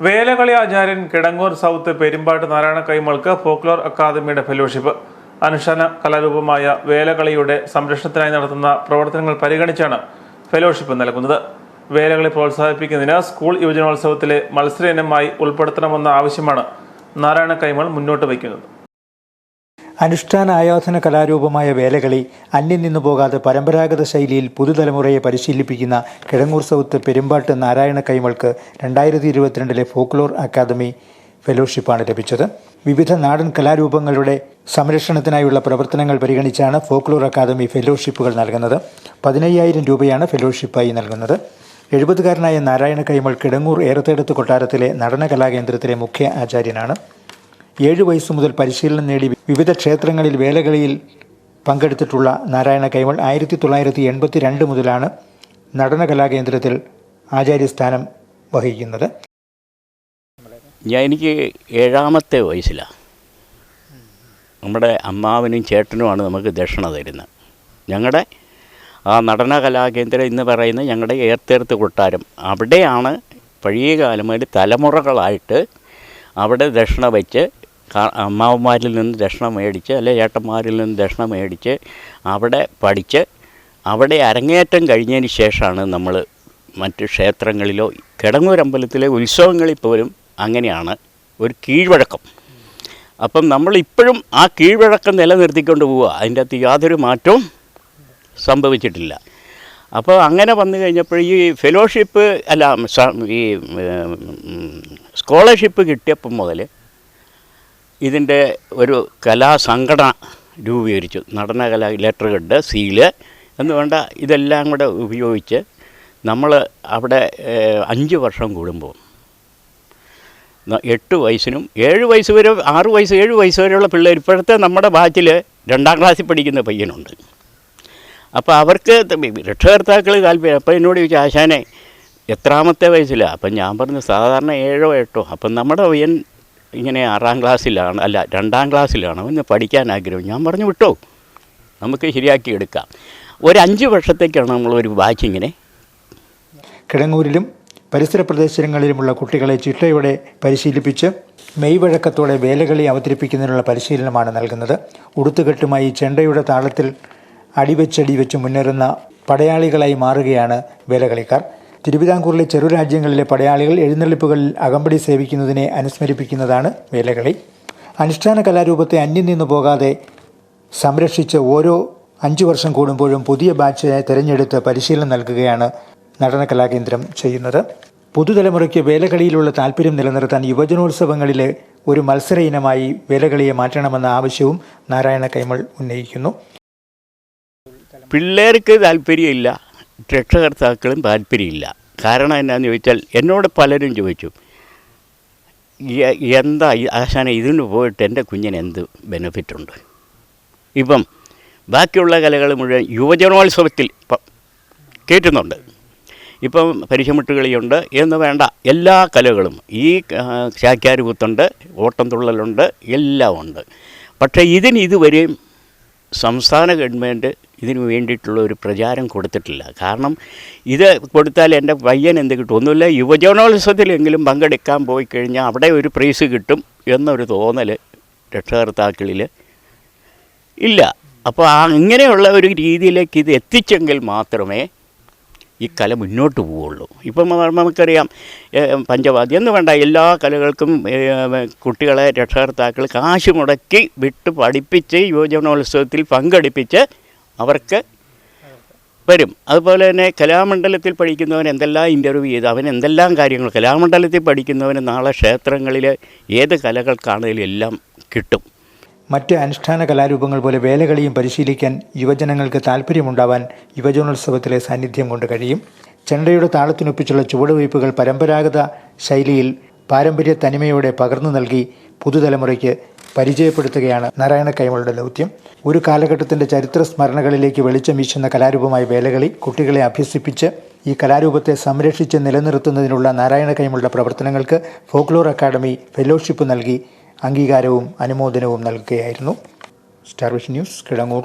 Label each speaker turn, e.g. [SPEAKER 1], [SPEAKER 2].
[SPEAKER 1] വേലകളി ആചാര്യൻ കിടങ്ങൂർ സൗത്ത് പെരുമ്പാട്ട് നാരായണ കൈമൾക്ക് ഫോക്ലോർ അക്കാദമിയുടെ ഫെലോഷിപ്പ്. അനുഷ്ഠാന കലാരൂപമായ വേലകളിയുടെ സംരക്ഷണത്തിനായി നടത്തുന്ന പ്രവർത്തനങ്ങൾ പരിഗണിച്ചാണ് ഫെലോഷിപ്പ് നൽകുന്നത്. വേലകളി പ്രോത്സാഹിപ്പിക്കുന്നതിന് സ്കൂൾ യുവജനോത്സവത്തിലെ മത്സര ഇനമായി ഉൾപ്പെടുത്തണമെന്ന ആവശ്യമാണ് നാരായണ കൈമൾ മുന്നോട്ട് വയ്ക്കുന്നത്.
[SPEAKER 2] അനുഷ്ഠാന ആയോധന കലാരൂപമായ വേലകളി അന്യം നിന്നു പോകാതെ പരമ്പരാഗത ശൈലിയിൽ പുതുതലമുറയെ പരിശീലിപ്പിക്കുന്ന കിഴങ്ങൂർ സൗത്ത് പെരുമ്പാട്ട് നാരായണ കൈമൾക്ക് രണ്ടായിരത്തി ഇരുപത്തിരണ്ടിലെ ഫോക്ലോർ അക്കാദമി ഫെലോഷിപ്പാണ് ലഭിച്ചത്. വിവിധ നാടൻ കലാരൂപങ്ങളുടെ സംരക്ഷണത്തിനായുള്ള പ്രവർത്തനങ്ങൾ പരിഗണിച്ചാണ് ഫോക്ലോർ അക്കാദമി ഫെലോഷിപ്പുകൾ നൽകുന്നത്. പതിനയ്യായിരം രൂപയാണ് ഫെലോഷിപ്പായി നൽകുന്നത്. എഴുപതുകാരനായ നാരായണ കൈമൾ കിടങ്ങൂർ ഏറത്തേടത്ത് കൊട്ടാരത്തിലെ നടന കലാകേന്ദ്രത്തിലെ മുഖ്യ ആചാര്യനാണ്. ഏഴ് വയസ്സ് മുതൽ പരിശീലനം നേടി വിവിധ ക്ഷേത്രങ്ങളിൽ വേലകളിയിൽ പങ്കെടുത്തിട്ടുള്ള നാരായണ കൈമൾ ആയിരത്തി തൊള്ളായിരത്തി എൺപത്തി രണ്ട് മുതലാണ് നടന കലാകേന്ദ്രത്തിൽ ആചാര്യസ്ഥാനം വഹിക്കുന്നത്.
[SPEAKER 3] ഞാൻ എനിക്ക് ഏഴാമത്തെ വയസ്സിലാണ് നമ്മുടെ അമ്മാവനും ചേട്ടനുമാണ് നമുക്ക് ദക്ഷിണ തരുന്നത്. ഞങ്ങളുടെ ആ നടന കലാകേന്ദ്രം എന്ന് പറയുന്ന ഞങ്ങളുടെ ഏർത്തേർത്ത് കൊട്ടാരം അവിടെയാണ് പഴയ കാലം തലമുറകളായിട്ട് അവിടെ ദക്ഷിണ വെച്ച് അമ്മാവന്മാരിൽ നിന്ന് ദക്ഷിണ മേടിച്ച് അല്ലെ ഏട്ടന്മാരിൽ നിന്ന് ദക്ഷിണ മേടിച്ച് അവിടെ പഠിച്ച് അവിടെ അരങ്ങേറ്റം കഴിഞ്ഞതിന് ശേഷമാണ് നമ്മൾ മറ്റ് ക്ഷേത്രങ്ങളിലോ കിടങ്ങൂർ കിടങ്ങൂരമ്പലത്തിലെ ഉത്സവങ്ങളിൽ പോലും അങ്ങനെയാണ് ഒരു കീഴ്വഴക്കം. അപ്പം നമ്മളിപ്പോഴും ആ കീഴ്വഴക്കം നിലനിർത്തിക്കൊണ്ട് പോവുക. അതിന്റെ അകത്ത് യാതൊരു മാറ്റവും സംഭവിച്ചിട്ടില്ല. അപ്പോൾ അങ്ങനെ വന്നു കഴിഞ്ഞപ്പോൾ ഈ ഫെലോഷിപ്പ് അല്ല ഈ സ്കോളർഷിപ്പ് കിട്ടിയപ്പം മുതൽ ഇതിന്റെ ഒരു കലാസംഘടന രൂപീകരിച്ചു. നടനകല ലെറ്റർ കണ്ട് സീൽ എന്ന് വേണ്ട ഇതെല്ലാം കൂടെ ഉപയോഗിച്ച് നമ്മൾ അവിടെ അഞ്ച് വർഷം കൂടുമ്പോൾ എട്ട് വയസ്സിനും ഏഴ് വയസ്സ് വരെ ആറ് വയസ്സ് ഏഴ് വയസ്സ് വരെയുള്ള പിള്ളേർ ഇപ്പോഴത്തെ നമ്മുടെ ബാച്ചിൽ രണ്ടാം ക്ലാസ്സിൽ പഠിക്കുന്ന പയ്യനുണ്ട്. അപ്പോൾ അവർക്ക് രക്ഷകർത്താക്കൾ താല്പര്യം അപ്പോൾ എന്നോട് ചോദിച്ചു ആശാനെ എത്രാമത്തെ വയസ്സിലാണ് അപ്പം ഞാൻ പറഞ്ഞു സാധാരണ ഏഴോ എട്ടോ. അപ്പം നമ്മുടെ പയ്യൻ ഇങ്ങനെ ആറാം ക്ലാസ്സിലാണ് അല്ല രണ്ടാം ക്ലാസ്സിലാണ്. അവന് പഠിക്കാൻ ആഗ്രഹം. ഞാൻ പറഞ്ഞു വിട്ടോ നമുക്ക് ശരിയാക്കി എടുക്കാം. ഒരു അഞ്ച് വർഷത്തേക്കാണ് നമ്മളൊരു ബാച്ച് ഇങ്ങനെ.
[SPEAKER 2] കിടങ്ങൂരിലും പരിസര പ്രദേശങ്ങളിലുമുള്ള കുട്ടികളെ ചിട്ടയോടെ പരിശീലിപ്പിച്ച് മെയ്വഴക്കത്തോടെ വേലകളി അവതരിപ്പിക്കുന്നതിനുള്ള പരിശീലനമാണ് നൽകുന്നത്. ഉടുത്തുകെട്ടുമായി ചെണ്ടയുടെ താളത്തിൽ അടിവെച്ചടി വെച്ച് മുന്നേറുന്ന പടയാളികളായി മാറുകയാണ് വേലകളിക്കാർ. തിരുവിതാംകൂറിലെ ചെറുരാജ്യങ്ങളിലെ പടയാളികൾ എഴുന്നള്ളിപ്പുകളിൽ അകമ്പടി സേവിക്കുന്നതിനെ അനുസ്മരിപ്പിക്കുന്നതാണ് വേലകളി. അനുഷ്ഠാന കലാരൂപത്തെ അന്യം നിന്നു പോകാതെ സംരക്ഷിച്ച് ഓരോ അഞ്ചു വർഷം കൂടുമ്പോഴും പുതിയ ബാച്ചിനെ തിരഞ്ഞെടുത്ത് പരിശീലനം നൽകുകയാണ് നടന കലാകേന്ദ്രം ചെയ്യുന്നത്. പുതുതലമുറയ്ക്ക് വേലകളിയിലുള്ള താല്പര്യം നിലനിർത്താൻ യുവജനോത്സവങ്ങളിലെ ഒരു മത്സര ഇനമായി വേലകളിയെ മാറ്റണമെന്ന ആവശ്യവും നാരായണ കൈമൾ ഉന്നയിക്കുന്നു.
[SPEAKER 3] പിള്ളേർക്ക് താല്പര്യമില്ല. രക്ഷകർത്താക്കളും താല്പര്യമില്ല. കാരണം എന്നാന്ന് ചോദിച്ചാൽ എന്നോട് പലരും ചോദിച്ചു എന്താ ആശാന ഇതിന് പോയിട്ട് എന്റെ കുഞ്ഞിന് എന്ത് ബെനിഫിറ്റ് ഉണ്ട്? ഇപ്പം ബാക്കിയുള്ള കലകൾ മുഴുവൻ യുവജനോത്സവത്തിൽ കേട്ടുന്നുണ്ട് ഇപ്പം പരിശമുട്ടുകളിയുണ്ട് എന്ന് വേണ്ട എല്ലാ കലകളും ഈ ആ, ചാക്യാരുകുത്തുണ്ട് ഓട്ടം തുള്ളലുണ്ട് എല്ലാം ഉണ്ട്. പക്ഷേ ഇതിന് ഇതുവരെയും സംസ്ഥാന ഗവൺമെന്റ് ഇതിനു വേണ്ടിയിട്ടുള്ള ഒരു പ്രചാരം കൊടുത്തിട്ടില്ല. കാരണം ഇത് കൊടുത്താൽ എന്റെ പയ്യൻ എന്ത് കിട്ടും? ഒന്നുമില്ല യുവജനോത്സവത്തിലെങ്കിലും പങ്കെടുക്കാൻ പോയി കഴിഞ്ഞാൽ അവിടെ ഒരു പ്രൈസ് കിട്ടും എന്നൊരു തോന്നൽ രക്ഷകർത്താക്കളിൽ ഇല്ല. അപ്പോൾ ആ ഇങ്ങനെയുള്ള ഒരു രീതിയിലേക്ക് ഇത് എത്തിച്ചെങ്കിൽ മാത്രമേ ഈ കല മുന്നോട്ട് പോവുള്ളൂ. ഇപ്പം നമുക്കറിയാം പഞ്ചവാദ്യം എന്ന് വേണ്ട. എല്ലാ കലകൾക്കും കുട്ടികളെ രക്ഷകർത്താക്കൾ കാശ് മുടക്കി വിട്ട് പഠിപ്പിച്ച് യുവജനോത്സവത്തിൽ പങ്കെടുപ്പിച്ച് അവർക്ക് വരും. അതുപോലെ തന്നെ കലാമണ്ഡലത്തിൽ പഠിക്കുന്നവൻ എന്തെല്ലാം ഇന്റർവ്യൂ ചെയ്ത് അവൻ എന്തെല്ലാം കാര്യങ്ങൾ കലാമണ്ഡലത്തിൽ പഠിക്കുന്നവന് നാളെ ക്ഷേത്രങ്ങളിൽ ഏത് കലകൾക്കാണെങ്കിലും എല്ലാം കിട്ടും.
[SPEAKER 2] മറ്റ് അനുഷ്ഠാന കലാരൂപങ്ങൾ പോലെ വേലകളിയും പരിശീലിക്കാൻ യുവജനങ്ങൾക്ക് താല്പര്യമുണ്ടാവാൻ യുവജനോത്സവത്തിലെ സാന്നിധ്യം കൊണ്ട് കഴിയും. ചെണ്ടയുടെ താളത്തിനൊപ്പിച്ചുള്ള ചുവടുവയ്പ്പുകൾ പരമ്പരാഗത ശൈലിയിൽ പാരമ്പര്യ തനിമയോടെ പകർന്നു നൽകി പുതുതലമുറയ്ക്ക് പരിചയപ്പെടുത്തുകയാണ് നാരായണ കൈമളുടെ ദൗത്യം. ഒരു കാലഘട്ടത്തിന്റെ ചരിത്ര സ്മരണകളിലേക്ക് വെളിച്ചം വീശുന്ന കലാരൂപമായ വേലകളി കുട്ടികളെ അഭ്യസിപ്പിച്ച് ഈ കലാരൂപത്തെ സംരക്ഷിച്ച് നിലനിർത്തുന്നതിനുള്ള നാരായണ കൈമളുടെ പ്രവർത്തനങ്ങൾക്ക് ഫോക്ലോർ അക്കാദമി ഫെലോഷിപ്പ് നൽകി അംഗീകാരവും അനുമോദനവും നൽകുകയായിരുന്നു. സ്റ്റാർവിഷ് ന്യൂസ് കിടങ്ങൂർ.